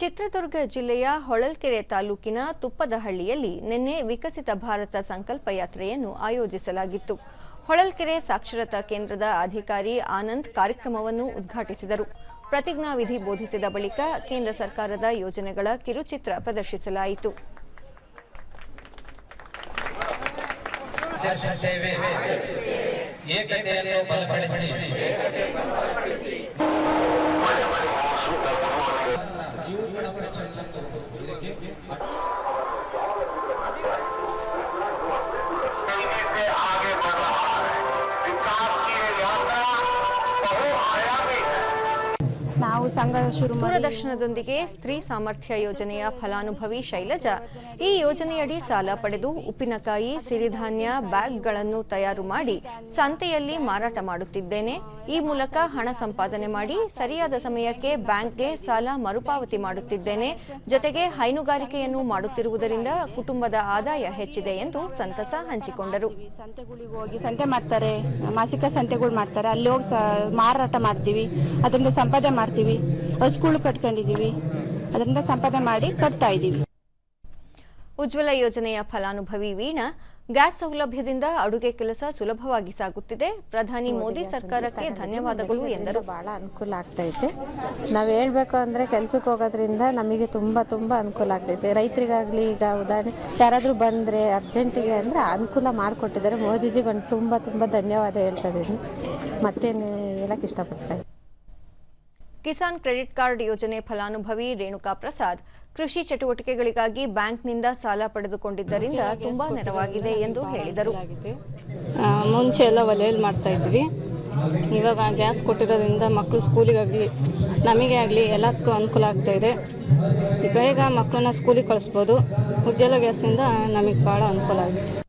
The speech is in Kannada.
ಚಿತ್ರದುರ್ಗ ಜಿಲ್ಲೆಯ ಹೊಳಲ್ಕೆರೆ ತಾಲೂಕಿನ ತುಪ್ಪದಹಳ್ಳಿಯಲ್ಲಿ ನಿನ್ನೆ ವಿಕಸಿತ ಭಾರತ ಸಂಕಲ್ಪ ಯಾತ್ರೆಯನ್ನು ಆಯೋಜಿಸಲಾಗಿತ್ತು. ಹೊಳಲ್ಕೆರೆ ಸಾಕ್ಷರತಾ ಕೇಂದ್ರದ ಅಧಿಕಾರಿ ಆನಂದ್ ಕಾರ್ಯಕ್ರಮವನ್ನು ಉದ್ಘಾಟಿಸಿದರು. ಪ್ರತಿಜ್ಞಾವಿಧಿ ಬೋಧಿಸಿದ ಬಳಿಕ ಕೇಂದ್ರ ಸರ್ಕಾರದ ಯೋಜನೆಗಳ ಕಿರುಚಿತ್ರ ಪ್ರದರ್ಶಿಸಲಾಯಿತು. ಏಕತೆಯನ್ನು ಬಲಪಡಿಸಿ. ನಾವು ಸಂಘ ಶುರು ದೂರದರ್ಶನದೊಂದಿಗೆ ಸ್ತ್ರೀ ಸಾಮರ್ಥ್ಯ ಯೋಜನೆಯ ಫಲಾನುಭವಿ ಶೈಲಜಾ. ಈ ಯೋಜನೆಯಡಿ ಸಾಲ ಪಡೆದು ಉಪ್ಪಿನಕಾಯಿ ಸಿರಿಧಾನ್ಯ ಬ್ಯಾಗ್ಗಳನ್ನು ತಯಾರು ಮಾಡಿ ಸಂತೆಯಲ್ಲಿ ಮಾರಾಟ ಮಾಡುತ್ತಿದ್ದೇನೆ. ಈ ಮೂಲಕ ಹಣ ಸಂಪಾದನೆ ಮಾಡಿ ಸರಿಯಾದ ಸಮಯಕ್ಕೆ ಬ್ಯಾಂಕ್ಗೆ ಸಾಲ ಮರುಪಾವತಿ ಮಾಡುತ್ತಿದ್ದೇನೆ. ಜೊತೆಗೆ ಹೈನುಗಾರಿಕೆಯನ್ನು ಮಾಡುತ್ತಿರುವುದರಿಂದ ಕುಟುಂಬದ ಆದಾಯ ಹೆಚ್ಚಿದೆ ಎಂದು ಸಂತಸ ಹಂಚಿಕೊಂಡರು. ಸಂತೆಗಳಿಗೆ ಹೋಗಿ ಸಂತೆ ಮಾಡ್ತಾರೆ ಮಾಸಿಕ ಸಂತೆಗಳು ಮಾಡ್ತಾರೆ. ಅಲ್ಲಿ ಹೋಗಿ ಮಾರಾಟ ಮಾಡ್ತೀವಿ ಅದರಿಂದ ಸಂಪಾದನೆ ಮಾಡ್ತೀವಿ. ಹಸುಗಳು ಕಟ್ಕೊಂಡಿದೀವಿ ಅದರಿಂದ ಸಂಪಾದನೆ ಮಾಡಿ ಕಟ್ತಾ ಇದ್ದೀವಿ. ಉಜ್ವಲ ಯೋಜನೆಯ ಫಲಾನುಭವಿ ವೀಣಾ ಗ್ಯಾಸ್ ಸೌಲಭ್ಯದಿಂದ ಅಡುಗೆ ಕೆಲಸ ಸುಲಭವಾಗಿ ಸಾಗುತ್ತಿದೆ. ಪ್ರಧಾನಿ ಮೋದಿ ಸರ್ಕಾರಕ್ಕೆ ಧನ್ಯವಾದಗಳು ಎಂದರು. ಬಹಳ ಅನುಕೂಲ ಆಗ್ತೈತೆ ನಾವು ಹೇಳ್ಬೇಕು ಅಂದ್ರೆ ಕೆಲ್ಸಕ್ಕೆ ಹೋಗೋದ್ರಿಂದ ನಮಗೆ ತುಂಬಾ ತುಂಬಾ ಅನುಕೂಲ ಆಗ್ತೈತೆ ರೈತರಿಗಾಗ್ಲಿ ಈಗ ಉದಾಹರಣೆ ಯಾರಾದರೂ ಬಂದ್ರೆ ಅರ್ಜೆಂಟಿಗೆ ಅಂದ್ರೆ ಅನುಕೂಲ ಮಾಡಿಕೊಟ್ಟಿದ್ದಾರೆ. ಮೋದಿಜಿಗೆ ಒಂದು ತುಂಬಾ ತುಂಬಾ ಧನ್ಯವಾದ ಹೇಳ್ತಾ ಇದ್ದೀನಿ. ಮತ್ತೇನು ಹೇಳಕ್ ಇಷ್ಟಪಡ್ತಾ ಇದ್ದೀನಿ. ಕಿಸಾನ್ ಕ್ರೆಡಿಟ್ ಕಾರ್ಡ್ ಯೋಜನೆ ಫಲಾನುಭವಿ ರೇಣುಕಾ ಪ್ರಸಾದ್ ಕೃಷಿ ಚಟುವಟಿಕೆಗಳಿಗಾಗಿ ಬ್ಯಾಂಕ್ನಿಂದ ಸಾಲ ಪಡೆದುಕೊಂಡಿದ್ದರಿಂದ ತುಂಬಾ ನೆರವಾಗಿದೆ ಎಂದು ಹೇಳಿದರು. ಮುಂಚೆ ಎಲ್ಲ ಒಲೆಯಲ್ಲಿ ಮಾಡ್ತಾ ಇದ್ವಿ. ಇವಾಗ ಗ್ಯಾಸ್ ಕೊಟ್ಟಿರೋದ್ರಿಂದ ಮಕ್ಕಳು ಸ್ಕೂಲಿಗಾಗಲಿ ನಮಗೆ ಆಗಲಿ ಎಲ್ಲದಕ್ಕೂ ಅನುಕೂಲ ಆಗ್ತಾ ಇದೆ. ಬೇಗ ಮಕ್ಕಳನ್ನ ಸ್ಕೂಲಿಗೆ ಕಳಿಸ್ಬೋದು. ಉಜ್ಜಲ ಗ್ಯಾಸಿಂದ ನಮಗೆ ಭಾಳ ಅನುಕೂಲ ಆಗುತ್ತೆ.